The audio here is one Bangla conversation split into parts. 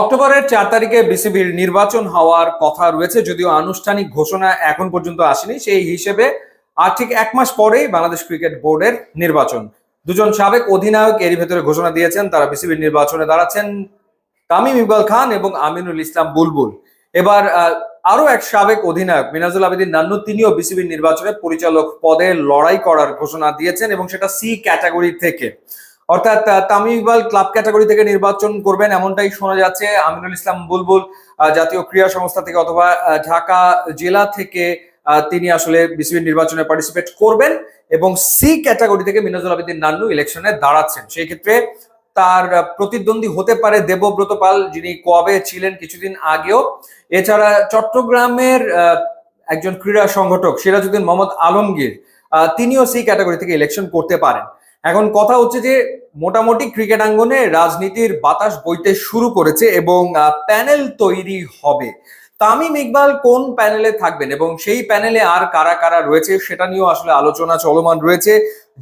অক্টোবরের চার তারিখে বিসিবির নির্বাচন হওয়ার কথা রয়েছে যদিও আনুষ্ঠানিক ঘোষণা এখন পর্যন্ত আসেনি। সেই হিসেবে আর ঠিক এক মাস পরেই বাংলাদেশ ক্রিকেট বোর্ডের নির্বাচন। দুজন সাবেক অধিনায়ক এরই ভেতরে ঘোষণা দিয়েছেন তারা বিসিবির নির্বাচনে দাঁড়াচ্ছেন তামিম ইকবাল খান এবং আমিনুল ইসলাম বুলবুল। এবার আহ, আরও এক সাবেক অধিনায়ক মিনাজুল আবেদিন নান্নু তিনিও বিসিবির নির্বাচনে পরিচালক পদে লড়াই করার ঘোষণা দিয়েছেন এবং সেটা সি ক্যাটাগরি থেকে। অর্থাৎ তামিম ইকবাল ক্লাব ক্যাটাগরি থেকে নির্বাচন করবেন এমনটাই শোনা যাচ্ছে। আমিনুল ইসলাম বুলবুল জাতীয় ক্রীড়া সংস্থা থেকে অথবা ঢাকা জেলা থেকে তিনি আসলে বিসিবির নির্বাচনে পার্টিসিপেট করবেন এবং সি ক্যাটাগরি থেকে মিনাজুল আবেদিন নান্নু ইলেকশনে দাঁড়াচ্ছেন। সেই ক্ষেত্রে তার প্রতিদ্বন্দ্বী হতে পারে দেবব্রত পাল, যিনি কবে ছিলেন কিছুদিন আগেও। এছাড়া চট্টগ্রামের একজন ক্রীড়া সংগঠক সিরাজউদ্দিন মোহাম্মদ আলমগীর তিনিও সি ক্যাটাগরি থেকে ইলেকশন করতে পারেন। এখন কথা হচ্ছে যে মোটামুটি ক্রিকেট আঙ্গনে রাজনীতির বাতাস বইতে শুরু করেছে এবং প্যানেল তৈরি হবে। তামিম ইকবাল কোন প্যানেলে থাকবেন এবং সেই প্যানেলে আর কারা কারা রয়েছে সেটা নিয়েও আসলে আলোচনা চলমান রয়েছে।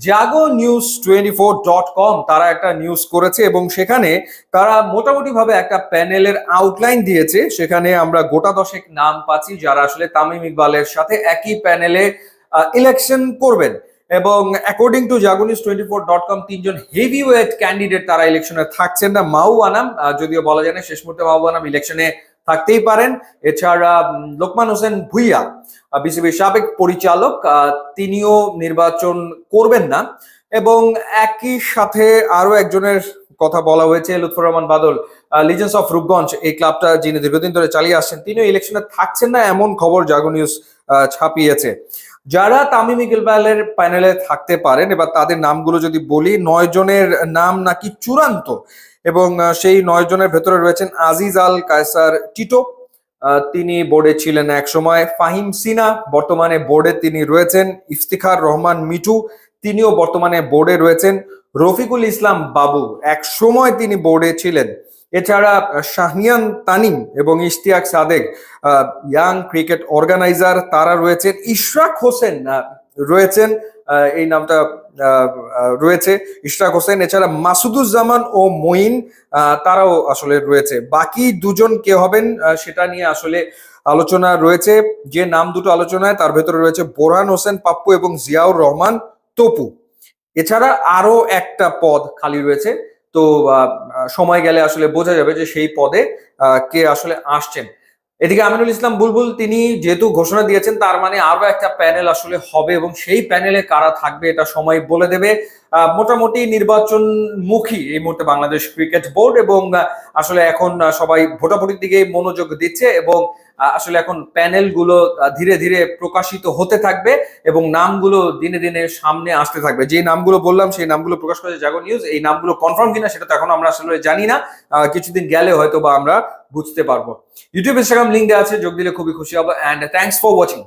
Jago news twenty four dot com তারা একটা নিউজ করেছে এবং সেখানে তারা মোটামুটি ভাবে একটা প্যানেলের আউটলাইন দিয়েছে। সেখানে আমরা গোটা দশেক নাম পাচ্ছি যারা আসলে তামিম ইকবালের সাথে একই প্যানেলে ইলেকশন করবেন। এবং according to Jagonews twenty four dot com তিনজন হেভি ওয়েট ক্যান্ডিডেট তারা ইলেকশনে থাকছেন না। মাউ আনাম যদিও বলা যায় না, শেষ মুহূর্তে মাউ আনাম ইলেকশনে থাকতেই পারেন। এছাড়া লোকমান হোসেন ভুইয়া বিসিবির সাবেক পরিচালক তিনিও নির্বাচন করবেন না। এবং একই সাথে আরও একজনের কথা বলা হয়েছে, লুৎফর রহমান বাদল লিজেন্স অফ রূপগঞ্জ এই ক্লাবটা যিনি দীর্ঘদিন ধরে চালিয়ে আসছেন, তিনিও ইলেকশনে থাকছেন না, এমন খবর জাগো নিউজ ছাপিয়েছে। যারা তামিম ইকবালের প্যানেলে থাকতে পারেন, এবার তাদের নামগুলো যদি বলি, নয় জনের নাম নাকি চূড়ান্ত, এবং সেই নয় জনের ভেতরে রয়েছেন আজিজ আল কায়সার টিটো তিনি বোর্ডে ছিলেন এক সময়, ফাহিম সিনা বর্তমানে বোর্ডে তিনি রয়েছেন, ইফতিখার রহমান মিঠু তিনিও বর্তমানে বোর্ডে রয়েছেন। রফিকুল ইসলাম বাবু এক সময় তিনি বোর্ডে ছিলেন। এছাড়া আহ, শাহনিয়ান তানিম এবং Ishtiaque Sadek young cricket organiser তারা রয়েছেন। ইশরাক হোসেন রয়েছেন এই নামটা রয়েছে। ইশরাক হোসেন এছাড়া মাসুদুজ্জামান ও মঈন তারাও আসলে রয়েছে। বাকি দুজন কে হবেন সেটা নিয়ে আসলে আলোচনা রয়েছে। যে নাম দুটো আলোচনায় তার ভেতরে রয়েছে বোরহান হোসেন পাপ্পু এবং জিয়াউর রহমান। তপু। এছাড়া আরও একটা পদ খালি রয়েছে। তো সময় গেলে আসলে বোঝা যাবে যে সেই পদে কে আসলে আসছেন। এদিকে আমিনুল ইসলাম বুলবুল, তিনি যেহেতু ঘোষণা দিয়েছেন, তার মানে আরও একটা প্যানেল আসলে হবে এবং সেই প্যানেলে কারা থাকবে এটা সময় বলে দেবে। মোটামুটি নির্বাচন মুখী এই মুহূর্তে বাংলাদেশ ক্রিকেট বোর্ড এবং আসলে এখন সবাই ভোটাভুটির দিকে মনোযোগ দিচ্ছে এবং আসলে এখন প্যানেলগুলো ধীরে ধীরে প্রকাশিত হতে থাকবে এবং নামগুলো দিনে দিনে সামনে আসতে থাকবে। যে নামগুলো বললাম, সেই নামগুলো প্রকাশ করেছে জাগো নিউজ। এই নামগুলো কনফার্ম কিনা সেটা তো এখন আমরা আসলে জানি না। কিছুদিন গেলে হয়তো বা আমরা বুঝতে পারব। ইউটিউব ইনস্টাগ্রাম লিঙ্ক দেওয়া আছে, যোগ দিলে খুবই খুশি হব অ্যান্ড থ্যাংকস ফর ওয়াচিং